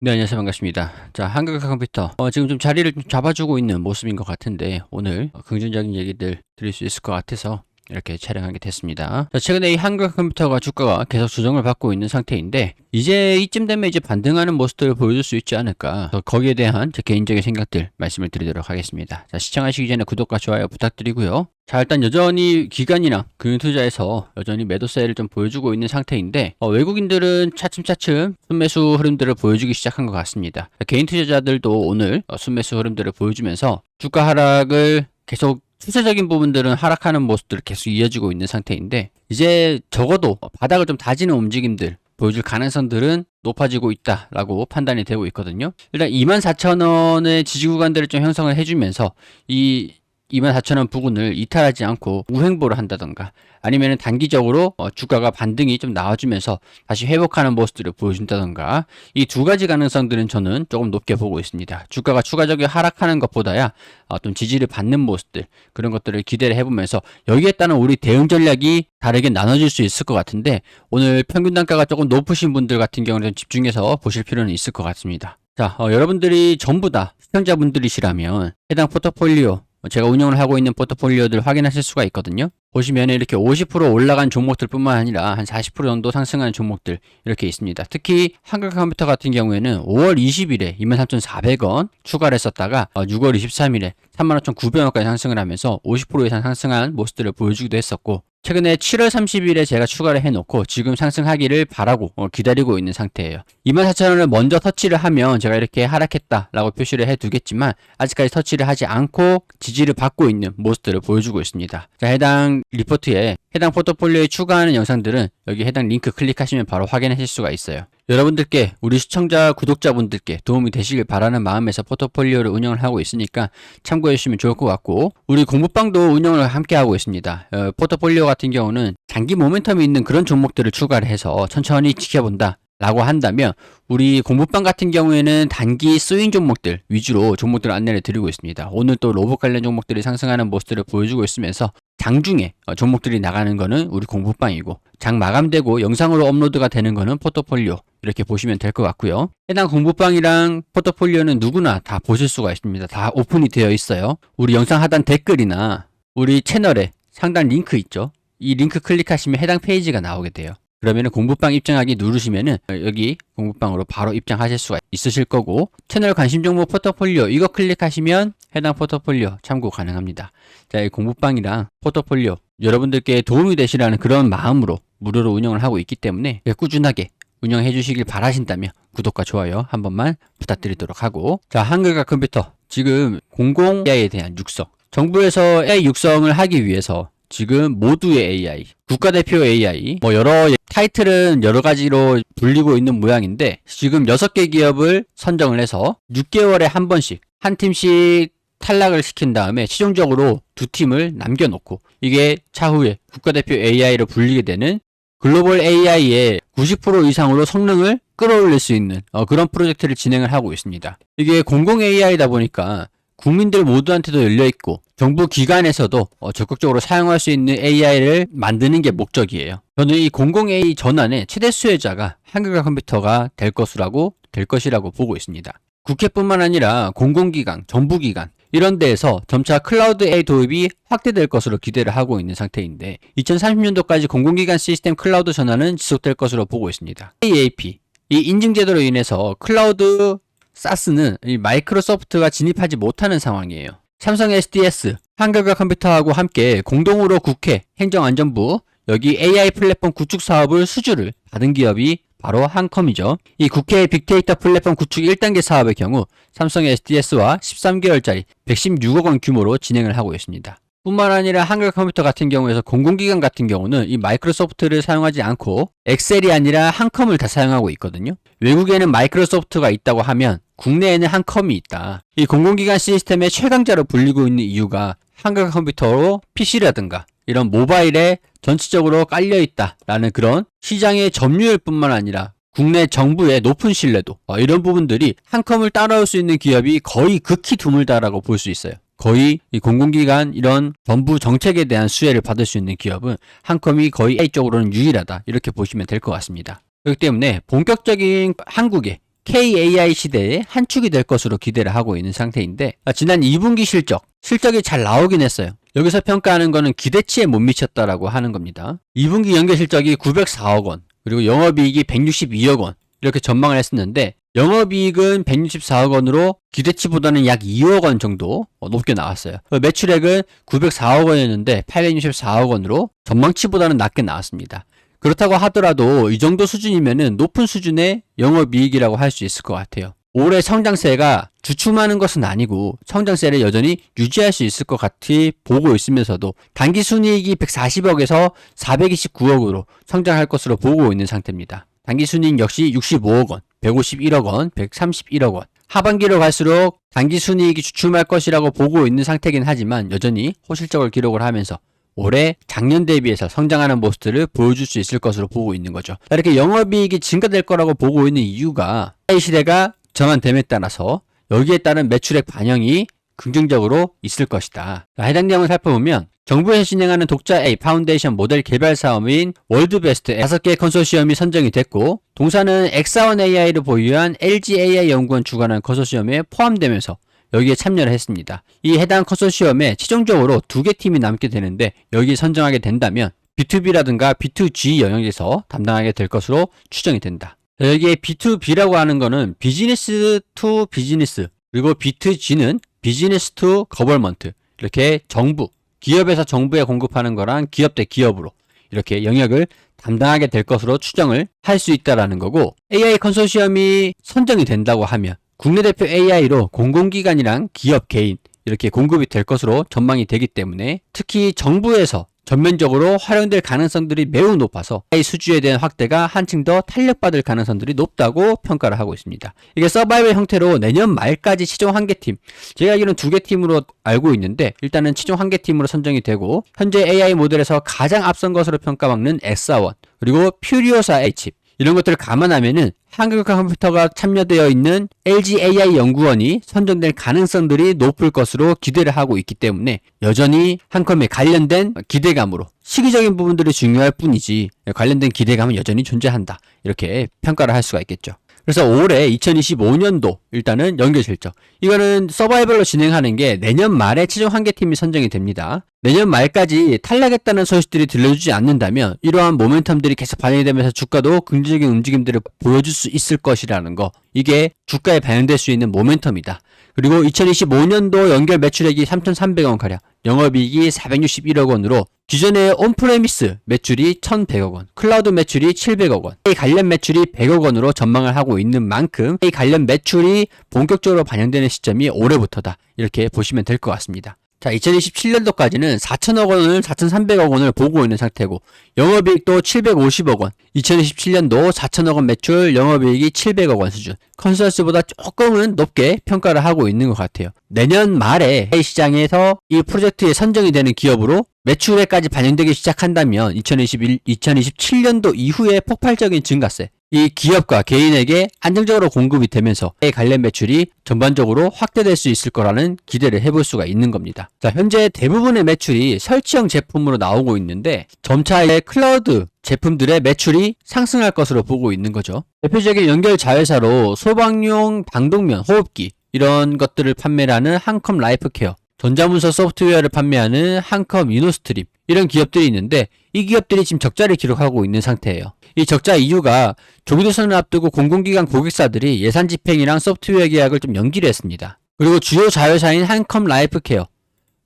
네, 안녕하세요. 반갑습니다. 자, 한글 컴퓨터. 어, 지금 좀 자리를 좀 잡아주고 있는 모습인 것 같은데, 오늘 어, 긍정적인 얘기들 드릴 수 있을 것 같아서 이렇게 촬영하게 됐습니다. 자, 최근에 이 한글 컴퓨터가 주가가 계속 조정을 받고 있는 상태인데, 이제 이쯤 되면 이제 반등하는 모습들을 보여줄 수 있지 않을까. 더 거기에 대한 제 개인적인 생각들 말씀을 드리도록 하겠습니다. 자, 시청하시기 전에 구독과 좋아요 부탁드리고요. 자, 일단 여전히 기관이나 금융투자에서 여전히 매도세를 좀 보여주고 있는 상태인데, 어, 외국인들은 차츰차츰 순매수 흐름들을 보여주기 시작한 것 같습니다. 개인 투자자들도 오늘 어, 순매수 흐름들을 보여주면서 주가 하락을 계속 추세적인 부분들은 하락하는 모습들을 계속 이어지고 있는 상태인데, 이제 적어도 바닥을 좀 다지는 움직임들, 보여줄 가능성들은 높아지고 있다라고 판단이 되고 있거든요. 일단 24,000원의 지지 구간들을 좀 형성을 해주면서 이 24,000원 부근을 이탈하지 않고 우행보를 한다던가 아니면 단기적으로 어, 주가가 반등이 좀 나와주면서 다시 회복하는 모습들을 보여준다던가 이 두 가지 가능성들은 저는 조금 높게 보고 있습니다. 주가가 추가적으로 하락하는 것보다야 어떤 지지를 받는 모습들 그런 것들을 기대를 해보면서 여기에 따른 우리 대응 전략이 다르게 나눠질 수 있을 것 같은데 오늘 평균 단가가 조금 높으신 분들 같은 경우는 집중해서 보실 필요는 있을 것 같습니다. 자, 어, 여러분들이 전부 다 시청자분들이시라면 해당 포트폴리오 제가 운영을 하고 있는 포트폴리오들 확인하실 수가 있거든요. 보시면 이렇게 50% 올라간 종목들 뿐만 아니라 한 40% 정도 상승하는 종목들 이렇게 있습니다. 특히 한글 컴퓨터 같은 경우에는 5월 20일에 23,400원 추가를 했었다가 6월 23일에 35,900원까지 상승을 하면서 50% 이상 상승한 모습들을 보여주기도 했었고 최근에 7월 30일에 제가 추가를 해놓고 지금 상승하기를 바라고 어, 기다리고 있는 상태예요. 24,000원을 먼저 터치를 하면 제가 이렇게 하락했다라고 표시를 해두겠지만 아직까지 터치를 하지 않고 지지를 받고 있는 모습들을 보여주고 있습니다. 자, 해당 리포트에 해당 포트폴리오에 추가하는 영상들은 여기 해당 링크 클릭하시면 바로 확인하실 수가 있어요. 여러분들께 우리 시청자 구독자분들께 도움이 되시길 바라는 마음에서 포트폴리오를 운영을 하고 있으니까 참고해 주시면 좋을 것 같고 우리 공부방도 운영을 함께 하고 있습니다. 어, 포트폴리오 같은 경우는 장기 모멘텀이 있는 그런 종목들을 추가를 해서 천천히 지켜본다. 라고 한다면 우리 공부방 같은 경우에는 단기 스윙 종목들 위주로 종목들 안내를 드리고 있습니다. 오늘 또 로봇 관련 종목들이 상승하는 모습들을 보여주고 있으면서 장중에 어, 종목들이 나가는 거는 우리 공부방이고 장 마감되고 영상으로 업로드가 되는 거는 포트폴리오 이렇게 보시면 될 것 같고요. 해당 공부방이랑 포트폴리오는 누구나 다 보실 수가 있습니다. 다 오픈이 되어 있어요. 우리 영상 하단 댓글이나 우리 채널에 상단 링크 있죠. 이 링크 클릭하시면 해당 페이지가 나오게 돼요. 그러면은 공부방 입장하기 누르시면은 여기 공부방으로 바로 입장하실 수가 있으실 거고 채널 관심 종목 포트폴리오 이거 클릭하시면 해당 포트폴리오 참고 가능합니다. 자, 이 공부방이랑 포트폴리오 여러분들께 도움이 되시라는 그런 마음으로 무료로 운영을 하고 있기 때문에 꾸준하게 운영해 주시길 바라신다면 구독과 좋아요 한 번만 부탁드리도록 하고. 자 한글과 컴퓨터. 지금 공공 AI에 대한 육성. 정부에서 AI 육성을 하기 위해서 지금 모두의 AI, 국가대표 AI, 뭐 여러 타이틀은 여러 가지로 불리고 있는 모양인데 지금 6개 기업을 선정을 해서 6개월에 한 번씩 한 팀씩 탈락을 시킨 다음에 최종적으로 두 팀을 남겨놓고 이게 차후에 국가대표 AI로 불리게 되는 글로벌 AI의 90% 이상으로 성능을 끌어올릴 수 있는 어, 그런 프로젝트를 진행을 하고 있습니다. 이게 공공 AI다 보니까 국민들 모두한테도 열려 있고 정부 기관에서도 어, 적극적으로 사용할 수 있는 AI를 만드는 게 목적이에요. 저는 이 공공 AI 전환의 최대 수혜자가 한글과 컴퓨터가 될 것이라고 될 것이라고 보고 있습니다. 국회뿐만 아니라 공공기관, 정부기관 이런 데에서 점차 클라우드 AI 도입이 확대될 것으로 기대를 하고 있는 상태인데 2030년도까지 공공기관 시스템 클라우드 전환은 지속될 것으로 보고 있습니다. AAP 이 인증 제도로 인해서 클라우드 사스는 이 마이크로소프트가 진입하지 못하는 상황이에요. 삼성 SDS, 한글과 컴퓨터하고 함께 공동으로 국회, 행정안전부, 여기 AI 플랫폼 구축 사업을 수주를 받은 기업이 바로 한컴이죠. 이 국회 빅데이터 플랫폼 구축 1단계 사업의 경우 삼성 SDS와 13개월짜리 116억 원 규모로 진행을 하고 있습니다. 뿐만 아니라 한글 컴퓨터 같은 경우에서 공공기관 같은 경우는 이 마이크로소프트를 사용하지 않고 엑셀이 아니라 한컴을 다 사용하고 있거든요. 외국에는 마이크로소프트가 있다고 하면 국내에는 한컴이 있다. 이 공공기관 시스템의 최강자로 불리고 있는 이유가 한글 컴퓨터로 PC라든가 이런 모바일에 전체적으로 깔려 있다라는 그런 시장의 점유율 뿐만 아니라 국내 정부의 높은 신뢰도 어, 이런 부분들이 한컴을 따라올 수 있는 기업이 거의 극히 드물다라고 볼 수 있어요. 거의 이 공공기관 이런 정부 정책에 대한 수혜를 받을 수 있는 기업은 한컴이 거의 A 쪽으로는 유일하다 이렇게 보시면 될 것 같습니다. 그렇기 때문에 본격적인 한국의 KAI 시대의 한 축이 될 것으로 기대를 하고 있는 상태인데 아, 지난 2분기 실적, 실적이 잘 나오긴 했어요. 여기서 평가하는 거는 기대치에 못 미쳤다라고 하는 겁니다. 2분기 연계 실적이 904억 원, 그리고 영업이익이 162억 원 이렇게 전망을 했었는데 영업이익은 164억 원으로 기대치보다는 약 2억 원 정도 어, 높게 나왔어요. 매출액은 904억 원이었는데 864억 원으로 전망치보다는 낮게 나왔습니다. 그렇다고 하더라도 이 정도 수준이면은 높은 수준의 영업이익이라고 할 수 있을 것 같아요. 올해 성장세가 주춤하는 것은 아니고 성장세를 여전히 유지할 수 있을 것 같이 보고 있으면서도 단기 순이익이 140억에서 429억으로 성장할 것으로 보고 있는 상태입니다. 단기 순이익 역시 65억 원, 151억 원, 131억 원. 하반기로 갈수록 단기 순이익이 주춤할 것이라고 보고 있는 상태긴 하지만 여전히 호실적을 기록을 하면서 올해 작년 대비해서 성장하는 모습들을 보여줄 수 있을 것으로 보고 있는 거죠. 이렇게 영업이익이 증가될 거라고 보고 있는 이유가 AI 시대가 전환됨에 따라서 여기에 따른 매출액 반영이 긍정적으로 있을 것이다. 해당 내용을 살펴보면 정부에서 진행하는 독자 A 파운데이션 모델 개발 사업인 월드베스트 5개 컨소시엄이 선정이 됐고 동사는 엑사원 AI를 보유한 LG AI 연구원 주관한 컨소시엄에 포함되면서 여기에 참여를 했습니다. 이 해당 컨소시엄에 최종적으로 두 개 팀이 남게 되는데 여기 선정하게 된다면 B2B라든가 B2G 영역에서 담당하게 될 것으로 추정이 된다. 여기에 B2B라고 하는 거는 비즈니스 투 비즈니스 그리고 B2G는 비즈니스 투 거벌먼트 이렇게 정부 기업에서 정부에 공급하는 거랑 기업 대 기업으로 이렇게 영역을 담당하게 될 것으로 추정을 할 수 있다라는 거고 AI 컨소시엄이 선정이 된다고 하면 국내 대표 AI로 공공기관이랑 기업 개인 이렇게 공급이 될 것으로 전망이 되기 때문에 특히 정부에서 전면적으로 활용될 가능성들이 매우 높아서 AI 수주에 대한 확대가 한층 더 탄력받을 가능성들이 높다고 평가를 하고 있습니다. 이게 서바이벌 형태로 내년 말까지 최종 한 개 팀, 제가 알기로는 두 개 팀으로 알고 있는데 일단은 최종 한 개 팀으로 선정이 되고 현재 AI 모델에서 가장 앞선 것으로 평가받는 엑사원 그리고 퓨리오사 H칩 이런 것들을 감안하면은 한국 컴퓨터가 참여되어 있는 LG AI 연구원이 선정될 가능성들이 높을 것으로 기대를 하고 있기 때문에 여전히 한컴에 관련된 기대감으로 시기적인 부분들이 중요할 뿐이지 관련된 기대감은 여전히 존재한다. 이렇게 평가를 할 수가 있겠죠. 그래서 올해 2025년도 일단은 연결 실적. 이거는 서바이벌로 진행하는 게 내년 말에 최종 한개 팀이 선정이 됩니다. 내년 말까지 탈락했다는 소식들이 들려주지 않는다면 이러한 모멘텀들이 계속 반영이 되면서 주가도 긍정적인 움직임들을 보여줄 수 있을 것이라는 거. 이게 주가에 반영될 수 있는 모멘텀이다. 그리고 2025년도 연결 매출액이 3,300원 가량, 영업이익이 461억 원으로 기존의 온프레미스 매출이 1,100억 원, 클라우드 매출이 700억 원, 이 관련 매출이 100억 원으로 전망을 하고 있는 만큼 이 관련 매출이 본격적으로 반영되는 시점이 올해부터다. 이렇게 보시면 될 것 같습니다. 자, 2027년도까지는 4천억 원을 4,300억 원을 보고 있는 상태고 영업이익도 750억 원. 2027년도 4천억 원 매출, 영업이익이 700억 원 수준. 컨설스보다 조금은 높게 평가를 하고 있는 것 같아요. 내년 말에 시장에서 이 프로젝트에 선정이 되는 기업으로 매출에까지 반영되기 시작한다면 2021, 2027년도 이후에 폭발적인 증가세, 이 기업과 개인에게 안정적으로 공급이 되면서 관련 매출이 전반적으로 확대될 수 있을 거라는 기대를 해볼 수가 있는 겁니다. 자, 현재 대부분의 매출이 설치형 제품으로 나오고 있는데 점차의 클라우드 제품들의 매출이 상승할 것으로 보고 있는 거죠. 대표적인 연결 자회사로 소방용 방독면, 호흡기 이런 것들을 판매하는 한컴 라이프케어, 전자문서 소프트웨어를 판매하는 한컴 이노스트림 이런 기업들이 있는데 이 기업들이 지금 적자를 기록하고 있는 상태예요. 이 적자 이유가 조기도선을 앞두고 공공기관 고객사들이 예산 집행이랑 소프트웨어 계약을 좀 연기를 했습니다. 그리고 주요 자회사인 한컴 라이프케어,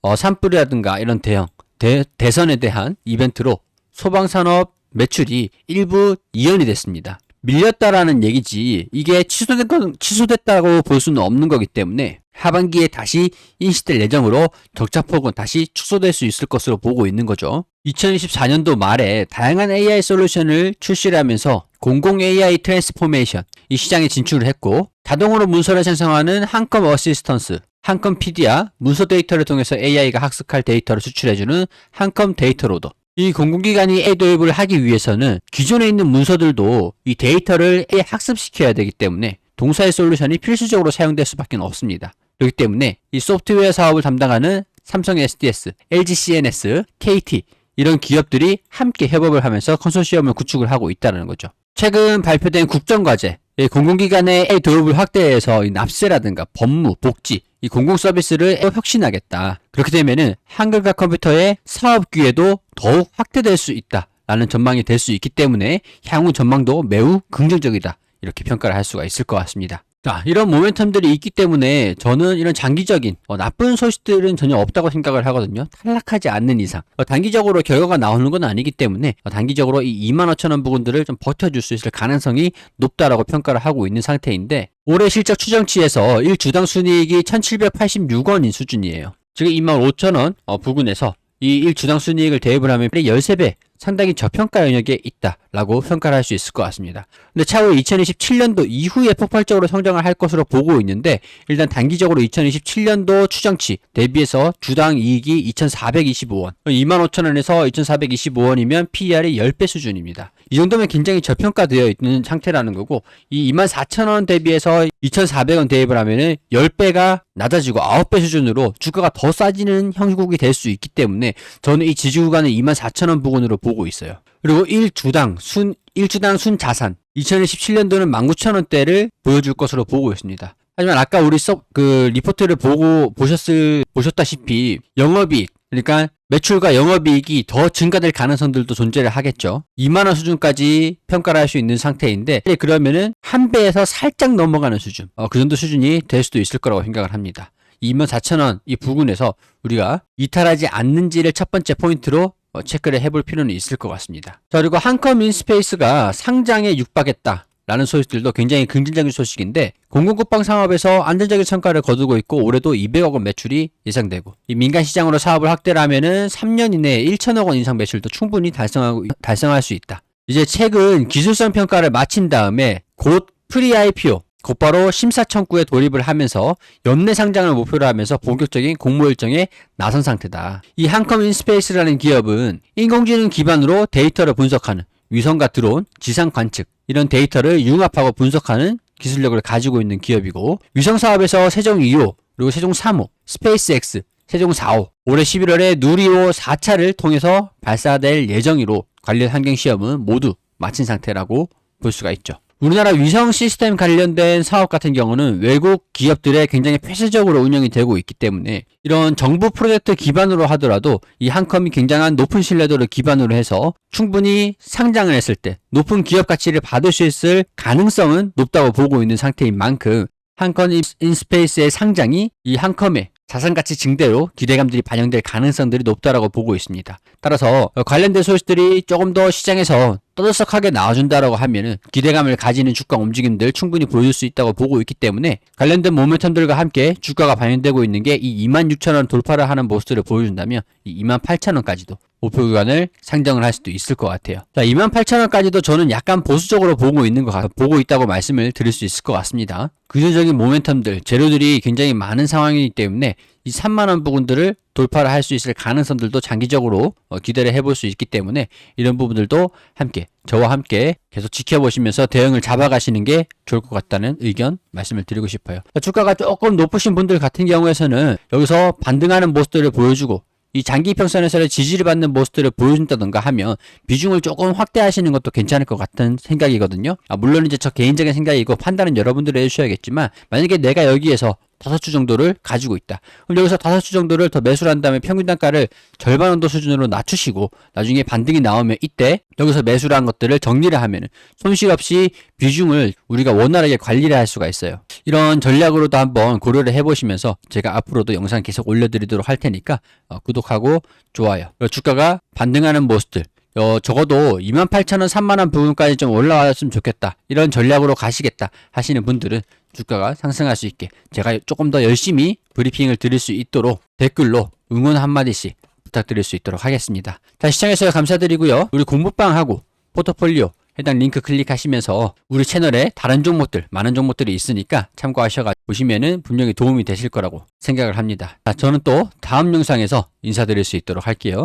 어, 산불이라든가 이런 대형 대, 대선에 대한 이벤트로 소방산업 매출이 일부 이연이 됐습니다. 밀렸다라는 얘기지 이게 취소된 건 취소됐다고 볼 수는 없는 거기 때문에 하반기에 다시 인식될 예정으로 적자폭은 다시 축소될 수 있을 것으로 보고 있는 거죠. 2024년도 말에 다양한 AI 솔루션을 출시를 하면서 공공 AI 트랜스포메이션 이 시장에 진출을 했고 자동으로 문서를 생성하는 한컴 어시스턴스 한컴 PD야 문서 데이터를 통해서 AI가 학습할 데이터를 수출해주는 한컴 데이터 로더 이 공공기관이 A 도입을 하기 위해서는 기존에 있는 문서들도 이 데이터를 A 학습시켜야 되기 때문에 동사의 솔루션이 필수적으로 사용될 수밖에 없습니다. 그렇기 때문에 이 소프트웨어 사업을 담당하는 삼성 SDS, LG CNS, KT 이런 기업들이 함께 협업을 하면서 컨소시엄을 구축을 하고 있다는 거죠. 최근 발표된 국정과제 이 공공기관의 도입을 확대해서 이 납세라든가 법무, 복지, 이 공공 서비스를 혁신하겠다. 그렇게 되면은 한글과 컴퓨터의 사업 기회도 더욱 확대될 수 있다. 라는 전망이 될 수 있기 때문에 향후 전망도 매우 긍정적이다. 이렇게 평가를 할 수가 있을 것 같습니다. 자, 이런 모멘텀들이 있기 때문에 저는 이런 장기적인 어, 나쁜 소식들은 전혀 없다고 생각을 하거든요. 탈락하지 않는 이상. 어, 단기적으로 결과가 나오는 건 아니기 때문에 어, 단기적으로 이 2만 5천 원 부분들을 좀 버텨줄 수 있을 가능성이 높다라고 평가를 하고 있는 상태인데 올해 실적 추정치에서 1주당 순이익이 1,786원인 수준이에요. 지금 2만 5천 원 어, 부근에서 이 1주당 순이익을 대입을 하면 13배 상당히 저평가 영역에 있다라고 평가를 할 수 있을 것 같습니다. 근데 차후 2027년도 이후에 폭발적으로 성장을 할 것으로 보고 있는데 일단 단기적으로 2027년도 추정치 대비해서 주당 이익이 2,425원, 25,000원에서 2,425원이면 PER이 10배 수준입니다. 이 정도면 굉장히 저평가되어 있는 상태라는 거고 이 24,000원 대비해서 2,400원 대입을 하면은 10배가 낮아지고 9배 수준으로 주가가 더 싸지는 형국이 될 수 있기 때문에 저는 이 지지 구간을 24,000원 부근으로 보고 있어요. 그리고 1주당 순 1주당 순 자산 2017년도는 19,000원대를 보여줄 것으로 보고 있습니다. 하지만 아까 우리 썩그 리포트를 보고 보셨을 보셨다시피 영업이익 그러니까 매출과 영업이익이 더 증가될 가능성들도 존재를 하겠죠. 2만 원 수준까지 평가를 할 수 있는 상태인데 그러면은 한 배에서 살짝 넘어가는 수준, 어, 그 정도 수준이 될 수도 있을 거라고 생각을 합니다. 2만 4천 원이 부근에서 우리가 이탈하지 않는지를 첫 번째 포인트로 어, 체크를 해볼 필요는 있을 것 같습니다. 자, 그리고 한컴 인 스페이스가 상장에 육박했다. 라는 소식들도 굉장히 긍정적인 소식인데 공공국방 상업에서 안정적인 성과를 거두고 있고 올해도 200억 원 매출이 예상되고 이 민간 시장으로 사업을 확대를 하면은 3년 이내에 1천억 원 이상 매출도 충분히 달성하고 달성할 수 있다. 이제 최근 기술성 평가를 마친 다음에 곧 프리 IPO 곧바로 심사 청구에 돌입을 하면서 연내 상장을 목표로 하면서 본격적인 공모 일정에 나선 상태다. 이 한컴 인스페이스라는 기업은 인공지능 기반으로 데이터를 분석하는 위성과 드론, 지상 관측 이런 데이터를 융합하고 분석하는 기술력을 가지고 있는 기업이고 위성 사업에서 세종 2호 그리고 세종 3호, 스페이스X, 세종 4호 올해 11월에 누리호 4차를 통해서 발사될 예정이로 관련 환경 시험은 모두 마친 상태라고 볼 수가 있죠. 우리나라 위성 시스템 관련된 사업 같은 경우는 외국 기업들에 굉장히 폐쇄적으로 운영이 되고 있기 때문에 이런 정부 프로젝트 기반으로 하더라도 이 한컴이 굉장한 높은 신뢰도를 기반으로 해서 충분히 상장을 했을 때 높은 기업 가치를 받을 수 있을 가능성은 높다고 보고 있는 상태인 만큼 한컴 인스페이스의 상장이 이 한컴의 자산 가치 증대로 기대감들이 반영될 가능성들이 높다라고 보고 있습니다. 따라서 관련된 소식들이 조금 더 시장에서 떠들썩하게 나와준다라고 하면은 기대감을 가지는 주가 움직임들 충분히 보여줄 수 있다고 보고 있기 때문에 관련된 모멘텀들과 함께 주가가 반영되고 있는 게 이 26,000원 돌파를 하는 모습들을 보여준다면 이 28,000원까지도 목표 구간을 상정을 할 수도 있을 것 같아요. 자, 28,000원까지도 저는 약간 보수적으로 보고 있는 것 같, 보고 있다고 말씀을 드릴 수 있을 것 같습니다. 구조적인 모멘텀들, 재료들이 굉장히 많은 상황이기 때문에 이 3만원 부분들을 돌파를 할 수 있을 가능성들도 장기적으로 어, 기대를 해볼 수 있기 때문에 이런 부분들도 함께 저와 함께 계속 지켜보시면서 대응을 잡아가시는 게 좋을 것 같다는 의견 말씀을 드리고 싶어요. 주가가 조금 높으신 분들 같은 경우에서는 여기서 반등하는 모습들을 보여주고 이 장기 평선에서의 지지를 받는 모습들을 보여준다던가 하면 비중을 조금 확대하시는 것도 괜찮을 것 같은 생각이거든요. 아, 물론 이제 저 개인적인 생각이고 판단은 여러분들이 해주셔야겠지만 만약에 내가 여기에서 다섯 주 정도를 가지고 있다. 그럼 여기서 다섯 주 정도를 더 매수를 한 다음에 평균 단가를 절반 정도 수준으로 낮추시고 나중에 반등이 나오면 이때 여기서 매수를 한 것들을 정리를 하면 손실 없이 비중을 우리가 원활하게 관리를 할 수가 있어요. 이런 전략으로도 한번 고려를 해보시면서 제가 앞으로도 영상 계속 올려드리도록 할 테니까 어, 구독하고 좋아요. 주가가 반등하는 모습들 어, 적어도 28,000원, 3만원 부분까지 좀 올라왔으면 좋겠다. 이런 전략으로 가시겠다 하시는 분들은 주가가 상승할 수 있게 제가 조금 더 열심히 브리핑을 드릴 수 있도록 댓글로 응원 한마디씩 부탁드릴 수 있도록 하겠습니다. 자, 시청해주셔서 감사드리고요. 우리 공부방하고 포트폴리오 해당 링크 클릭하시면서 우리 채널에 다른 종목들, 많은 종목들이 있으니까 참고하셔가 보시면은 분명히 도움이 되실 거라고 생각을 합니다. 자, 저는 또 다음 영상에서 인사드릴 수 있도록 할게요.